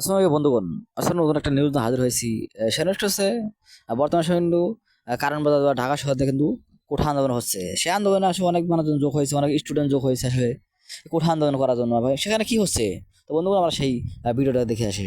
আসসালামু আলাইকুম বন্ধুগণ। আসলে নতুন একটা নিউজ হাজির হয়েছি। সে নিউজটা হচ্ছে বর্তমান সময় কিন্তু কারণ বাজার বা ঢাকা শহরে কিন্তু কোঠা আন্দোলন হচ্ছে। সে আন্দোলনে আসলে অনেক মানুষজন যোগ হয়েছে, অনেক স্টুডেন্ট যোগ হয়েছে আসলে কোঠা আন্দোলন করার জন্য। সেখানে কি হচ্ছে? তো বন্ধুগণ, আমরা সেই ভিডিওটা দেখে আসি।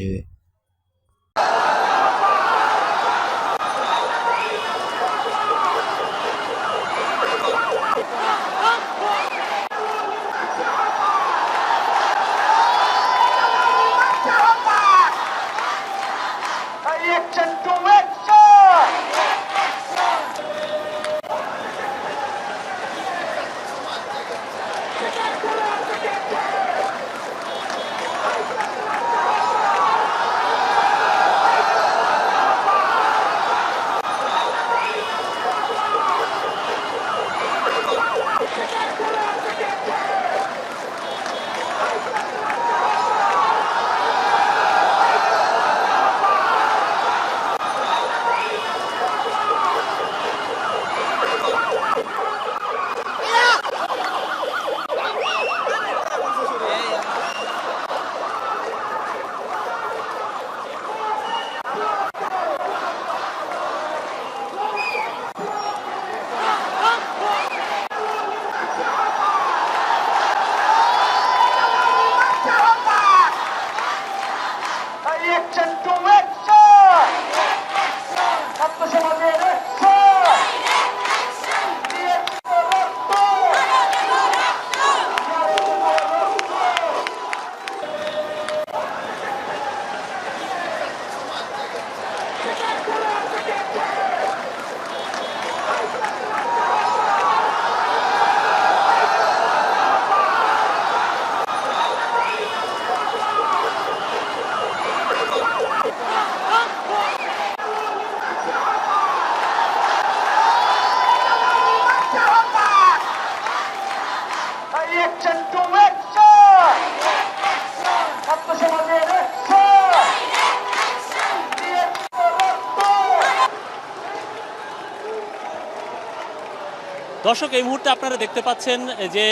দর্শক, এই মুহূর্তে আপনারা দেখতে পাচ্ছেন যে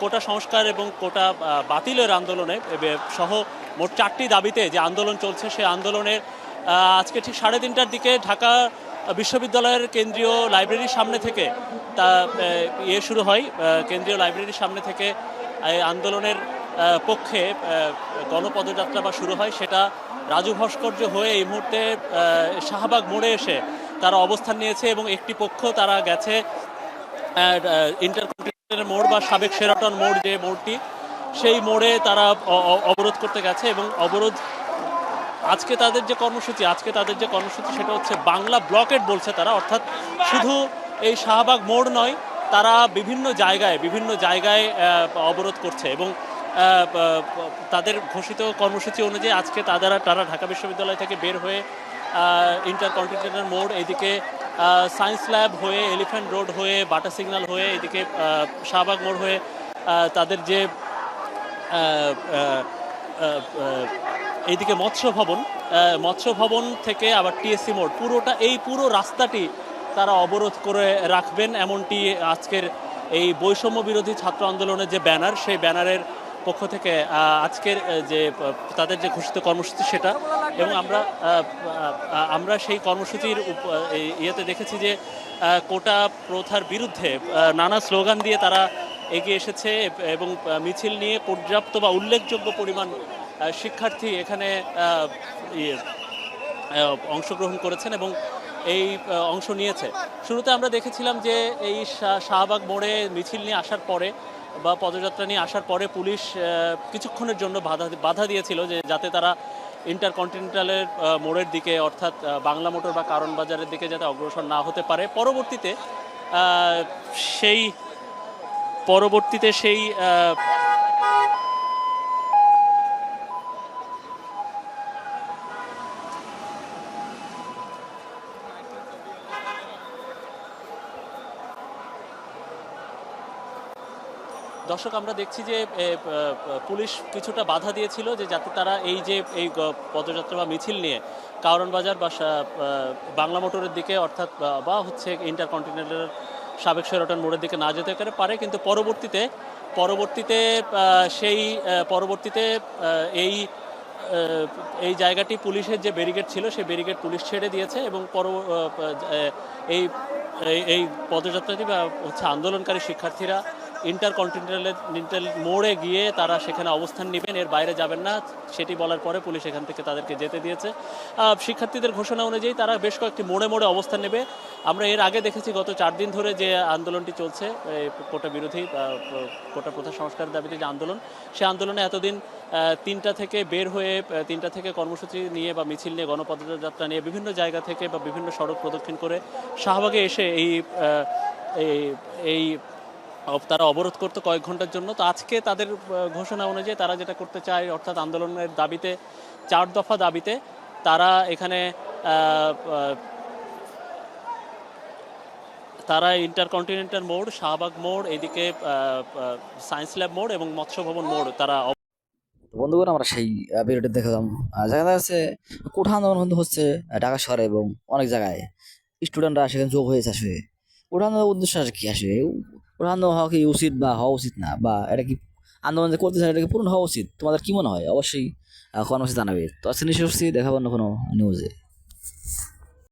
কোটা সংস্কার এবং কোটা বাতিলের আন্দোলনে সহ মোট চারটি দাবিতে যে আন্দোলন চলছে সেই আন্দোলনের আজকে ঠিক সাড়ে তিনটার দিকে ঢাকা বিশ্ববিদ্যালয়ের কেন্দ্রীয় লাইব্রেরির সামনে থেকে তা ইয়ে শুরু হয়। কেন্দ্রীয় লাইব্রেরির সামনে থেকে আন্দোলনের পক্ষে গণপদযাত্রা বা শুরু হয়, সেটা রাজু ভাস্কর্য হয়ে এই মুহূর্তে শাহবাগ মোড়ে এসে তারা অবস্থান নিয়েছে এবং একটি পক্ষ তারা গেছে ইন্টারকন্টিনেন্টাল মোড় বা সাবেক সেরাটন মোড় যে মোড়টি, সেই মোড়ে তারা অবরোধ করতে গেছে এবং অবরোধ, আজকে তাদের যে কর্মসূচি, আজকে তাদের যে কর্মসূচি সেটা হচ্ছে বাংলা ব্লকেট বলছে তারা, অর্থাৎ শুধু এই শাহবাগ মোড় নয়, তারা বিভিন্ন জায়গায় বিভিন্ন জায়গায় অবরোধ করছে এবং তাদের ঘোষিত কর্মসূচি অনুযায়ী আজকে তারা তারা ঢাকা বিশ্ববিদ্যালয় থেকে বের হয়ে ইন্টারকন্টিনেন্টাল মোড় এদিকে সায়েন্স ল্যাব হয়ে এলিফ্যান্ট রোড হয়ে, বাটা সিগন্যাল হয়ে, এদিকে শাহবাগ মোড় হয়ে তাদের যে এইদিকে মৎস্য ভবন মৎস্য ভবন থেকে আবার টিএসসি মোড়। পুরোটা, এই পুরো রাস্তাটি তারা অবরোধ করে রাখবেন, এমনটি আজকের এই বৈষম্য বিরোধী ছাত্র আন্দোলনের যে ব্যানার, সেই ব্যানারের পক্ষ থেকে আজকের যে তাদের যে ঘোষিত কর্মসূচি সেটা এবং আমরা আমরা সেই কর্মসূচির ইয়েতে দেখেছি যে কোটা প্রথার বিরুদ্ধে নানা স্লোগান দিয়ে তারা এগিয়ে এসেছে এবং মিছিল নিয়ে পর্যাপ্ত বা উল্লেখযোগ্য পরিমাণ শিক্ষার্থী এখানে ইয়ে, অংশগ্রহণ করেছেন এবং এই অংশ নিয়েছে। শুরুতে আমরা দেখেছিলাম যে এই শাহবাগ মোড়ে মিছিল নিয়ে আসার পরে বা পদযাত্রা নিয়ে আসার পরে পুলিশ কিছুক্ষণের জন্য বাধা বাধা দিয়েছিল যে যাতে তারা ইন্টারকন্টিনেন্টালের মোড়ের দিকে অর্থাৎ বাংলা মোটর বা কারণ বাজারের দিকে যাতে অগ্রসর না হতে পারে। পরবর্তীতে সেই পরবর্তীতে সেই দর্শক, আমরা দেখছি যে পুলিশ কিছুটা বাধা দিয়েছিল যে যাতে তারা এই যে, এই পদযাত্রা বা মিছিল নিয়ে কারণ বাজার বা বাংলা মোটরের দিকে অর্থাৎ, বা- হচ্ছে ইন্টারকন্টিনেন্টাল সাবেক শেরাটন মোড়ের দিকে না যেতে পারে পারে। কিন্তু পরবর্তীতে পরবর্তীতে সেই পরবর্তীতে এই এই জায়গাটি পুলিশের যে ব্যারিকেড ছিল, সেই ব্যারিকেড পুলিশ ছেড়ে দিয়েছে এবং পর এই- এই পদযাত্রাটি বা হচ্ছে আন্দোলনকারী শিক্ষার্থীরা ইন্টার কন্টিনেন্টাল মোড়ে গিয়ে তারা সেখানে অবস্থান নেবেন, এর বাইরে যাবেন না। সেটি বলার পরে পুলিশ এখান থেকে তাদেরকে যেতে দিয়েছে। শিক্ষার্থীদের ঘোষণা অনুযায়ী তারা বেশ কয়েকটি মোড়ে মোড়ে অবস্থান নেবে। আমরা এর আগে দেখেছি গত চার দিন ধরে যে আন্দোলনটি চলছে কোটা বিরোধী কোটা প্রথা সংস্কারের দাবিতে যে আন্দোলন, সে আন্দোলনে এতদিন তিনটা থেকে বের হয়ে তিনটা থেকে কর্মসূচি নিয়ে বা মিছিল নিয়ে, গণপদযাত্রা নিয়ে বিভিন্ন জায়গা থেকে বা বিভিন্ন সড়ক প্রদক্ষিণ করে শাহবাগে এসে এই এই তারা অবরোধ করতো কয়েক ঘণ্টার জন্য। তো আজকে তাদের ঘোষণা অনুযায়ী তারা যেটা করতে চায়, অর্থাৎ আন্দোলনের দাবিতে, চার দফা দাবিতে, তারা এখানে তারা ইন্টারকন্টিনেন্টাল মোড়, শাহবাগ মোড়, এদিকে সায়েন্স ল্যাব মোড় এবং মৎস্য ভবন মোড় তারা বন্ধুগণ, আমরা সেই ভিডিওটি দেখলাম। জায়গা আছে কোঠা আন্দোলন কিন্তু হচ্ছে ঢাকা শহরে এবং অনেক জায়গায়। স্টুডেন্টরা সেখানে যোগ হয়েছে আসবে কোঠা আন্দোলনের উদ্দেশ্য আসলে কি আসবে কোঠা আন্দোলন হওয়া কি উচিত বা হওয়া উচিত না? বা এটা কি আন্দোলন যে করতে চায় এটা কি পূরণ হওয়া উচিত? তোমাদের কী মনে হয়? অবশ্যই কর্মসূচি জানাবে। তো আজকে নিশ্চয়ই দেখা পাবো না কোনো নিউজে